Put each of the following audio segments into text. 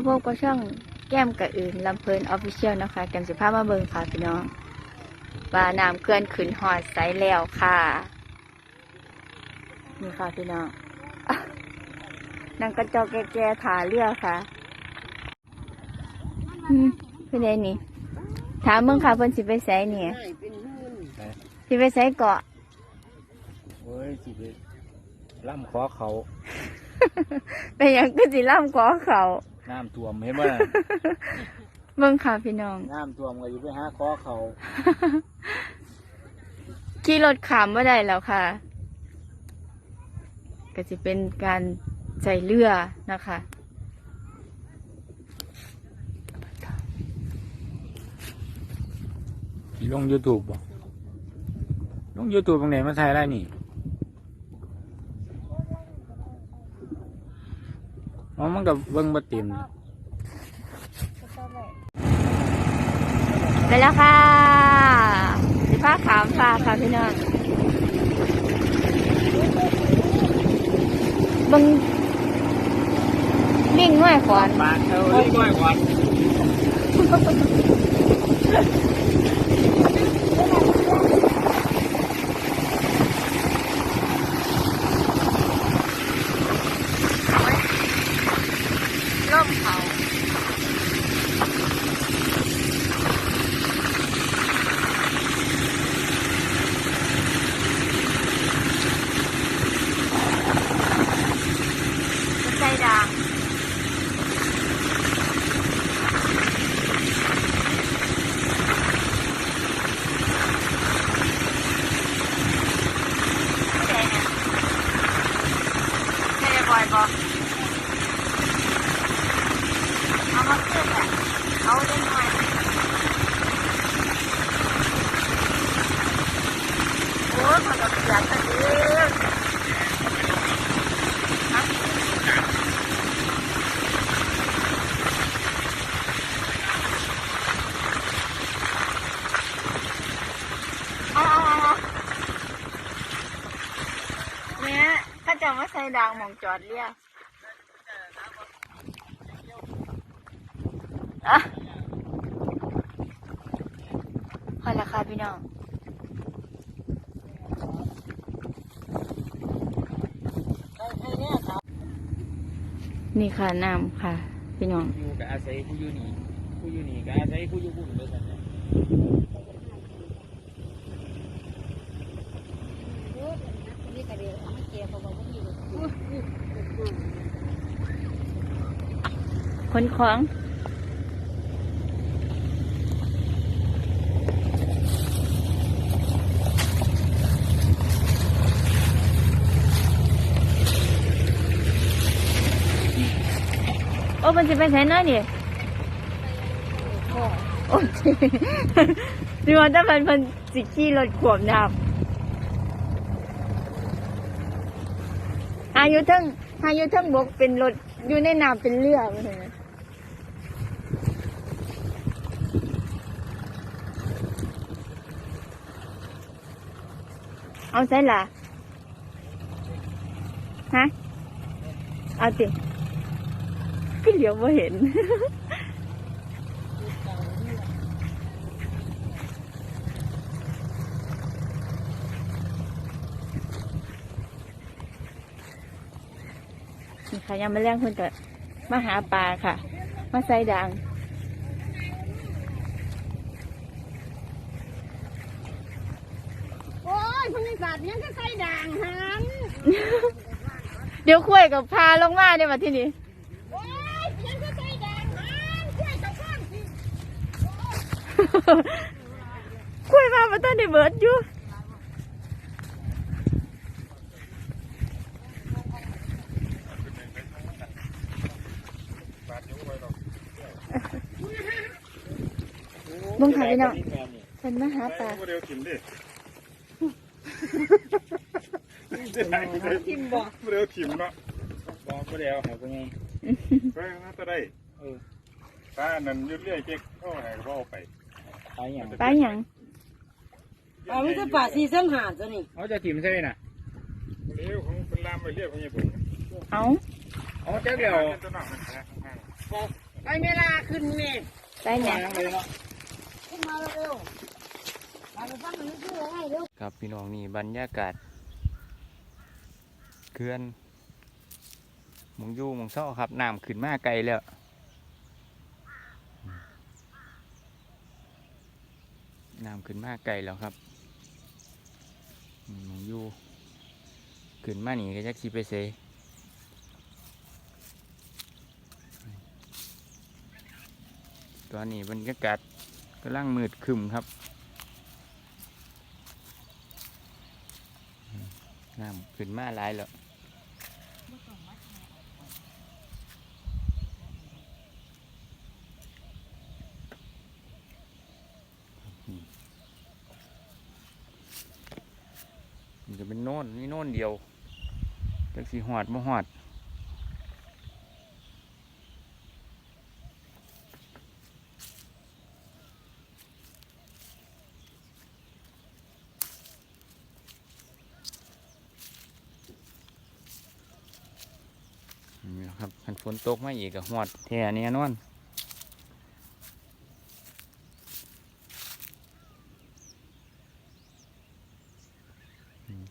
มาพบกับช่องแก้มกะอื่นลำเพลินออฟฟิเชียลนะคะแก้มสิภาพมาเบิงค่ะพี่น้องว่าน้ำเคลื่อนขึ้นหอดใสแล้วค่ะ นี่ค่ะพี่น้องอะนางกระจอกแก่ๆถาเรือค่ะอืมเป็นไงนี่ ถามเบิ่งค่ะเพิ่นสิไปไสนี่สิไปไสเกาะโอ้ยสิไปล่ำขอเขา เป็นหยังก็สิล่ำขอเขา น้ำท่วมเห็นว่าเบิ่งค่ะพี่น้อง น้ำท่วมก็อยู่ไปหาขอเขาขี่รถขามว่าได้แล้วค่ะ ก็จะเป็นการใส่เรือนะคะลงยูทูบบ่ลงยูทูบตรงไหนมาถ่ายได้นี่ อ๋อมันกับเบิ้งบ่เต็มไปแล้วค่ะสิผ้าขามฟ้าค่ะพี่น้องเบึงวิ่งห้วยขวานปากเออนี่ก้อยก่อน ร่มเขาใจดังไม่ได้บ่อยบอก เอามาขึ้นแหละเอาได้หน่อยโอ้ยมันก็เสียตะเดียวฮะเอาเอาเอาเอาเนี่ย ถ้าจะมาใส่ดังมองจอดเรียกอะพอละค่ะพี่น้องนี่ค่ะน้ำค่ะ พี่น้อง อยู่กับอาศัยผู้อยู่นี่ผู้อยู่นี่กับอาศัยผู้อยู่บุ่นเลยกัน คนของโอ้มันจะไปไหนน้อยนี่โอ้ยดูว่าถ้ามันมันสิขี่รถขวบน้ำอายุทั้งอายุทั้งบกเป็นรถอยู่ในน้ำเป็นเรือมาเลย เอาใช่ล่ะฮะเอาติพี่เหลียวมาเห็น นี่ค่ะยังมาเลี้ยงคนก็มาหาปลาค่ะ มาใส่ด่าง โอ้ยคนในศาสตร์ยังก็ใส่ด่างหันเดี๋ยวคุยกับพาลงมาได้มาที่นี่โอ้ยยังก็ใส่ด่างหันช่วยตะข้อนสิคุยมามาต้นในเบิร์ดอยู่เบิ่งค่ะพี่น้องเป็นมาหาปลา เดี๋ยวถิ่มดิ ทิมบอกเดี๋ยวถิ่มเนาะบอกก็เดียวหายไปไงไปน่าจะได้เออถ้าอันนั้นยืดเรื่อยเจ๊กเข้าไหนก็เอาไปตายอย่างปลาหยังอ๋อมันจะป่าสีส้มหาตัวนี้เขาจะถิ่มใช่ไหมน่ะเลี้ยวของเป็นลามไปเรียกของญี่ปุ่นเอาเอ๋อเจ้าเดียวไปเวลาขึ้นนี่ได้เนี่ยขึ้นมาเร็วๆมาไปฟังหนังสือให้เร็วครับพี่น้องนี่บรรยากาศ เขื่อนมองยู่มองเศร้าครับน้ำขึ้นมาไกลแล้วน้ำขึ้นมาไกลแล้วครับมองยู่ขึ้นมาหนีก็จักสิไปเสตอนนี้บรรยากาศกำลังมืดคึมครับน้ำขึ้นมาหลายแล้วมั น่นนี่โน่นเดียวจักสีหอดบ่หอดนี่แหละครับคันฝนตกมาอีกก็หอดแท่แน่นอน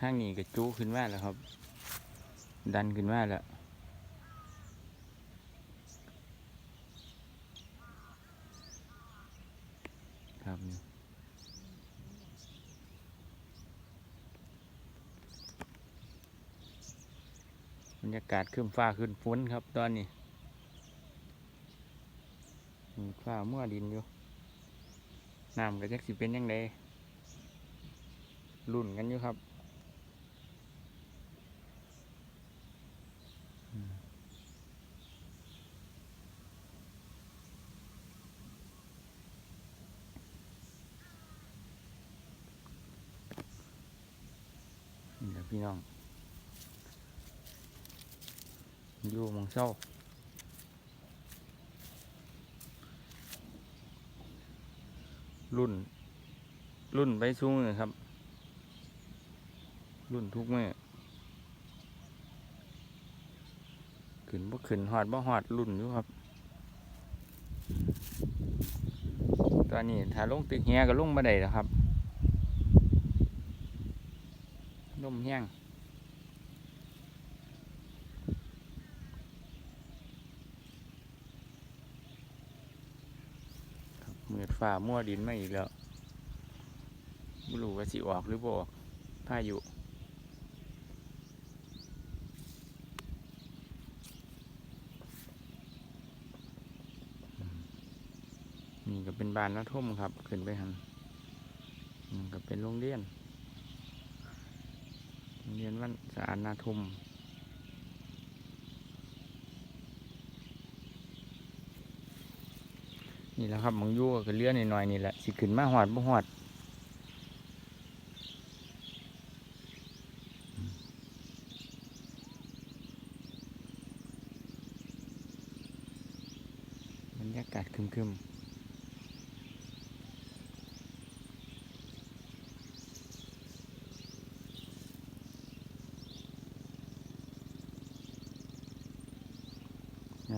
ข้างนี้ก็จูขึ้นมาแล้วครับ ดันขึ้นมาแล้วครับบรรยากาศขึ้นฟ้าขึ้นฝนครับตอนนี้ฟ้าเมื่อดินอยู่น้ำก็จักสิเป็นยังไงรุ่นกันอยู่ครับ นี่แหละ พี่น้อง อยู่มองเศร้ารุ่น รุ่นไปสูงเลยครับ รุ่นทุกเมื่อขึ้นบ่ขึ้นหอดบ่หอดรุ่นอยู่ครับ ตอนนี้ถ้าลงตึกเฮียก็ลงมาได้แล้วครับ ลมแห้งครับมืดฟ้ามั่วดินมาอีกแล้วไม่รู้ว่าสิออกหรือบ่ออกพายุนี่ก็เป็นบานนาทุ่มครับ ขึ้นไปหันนี่ก็เป็นโรงเรียน เรียนวันสาดนาทุมนี่แหละครับมองยู่ก็เลื่อนหน่อยๆนี่แหละสิขึ้นมาหอดบ่หอดบรรยากาศคึมๆ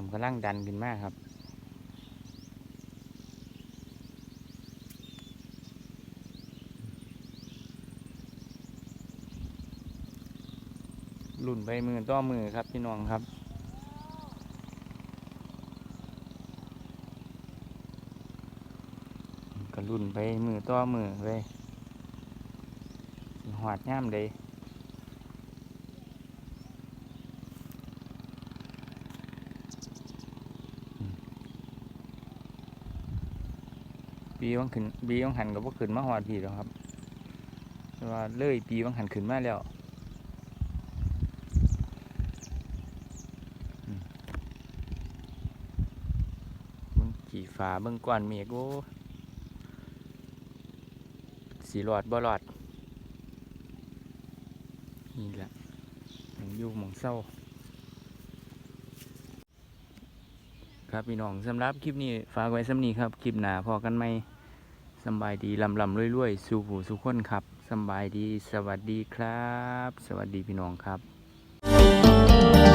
น้ำกำลังดันขึ้นมากครับหลุ่นไปมือต่อมือครับพี่น้องครับก็ลุ่นไปมือต่อมือเลยหอดย่ามเลย ปีวังขึ้นปีวังหันกับว่ขึ้นมาหอดพี่แล้วครับว่าเลยปีวังหันขึ้นมาแล้วขี่ฟ้าเบิ่งก้อนเมฆโอ้สีหลอดบ่หลอดนี่แหละหมองอยู่หมองเศร้า ครับพี่น้องสำหรับคลิปนี้ฝากไว้สำนีครับคลิปหนาพอกันไหมสบายดีลำลำรวยๆสู่ผู้สุขคนครับสบายดีสวัสดีครับ สวัสดีพี่น้องครับ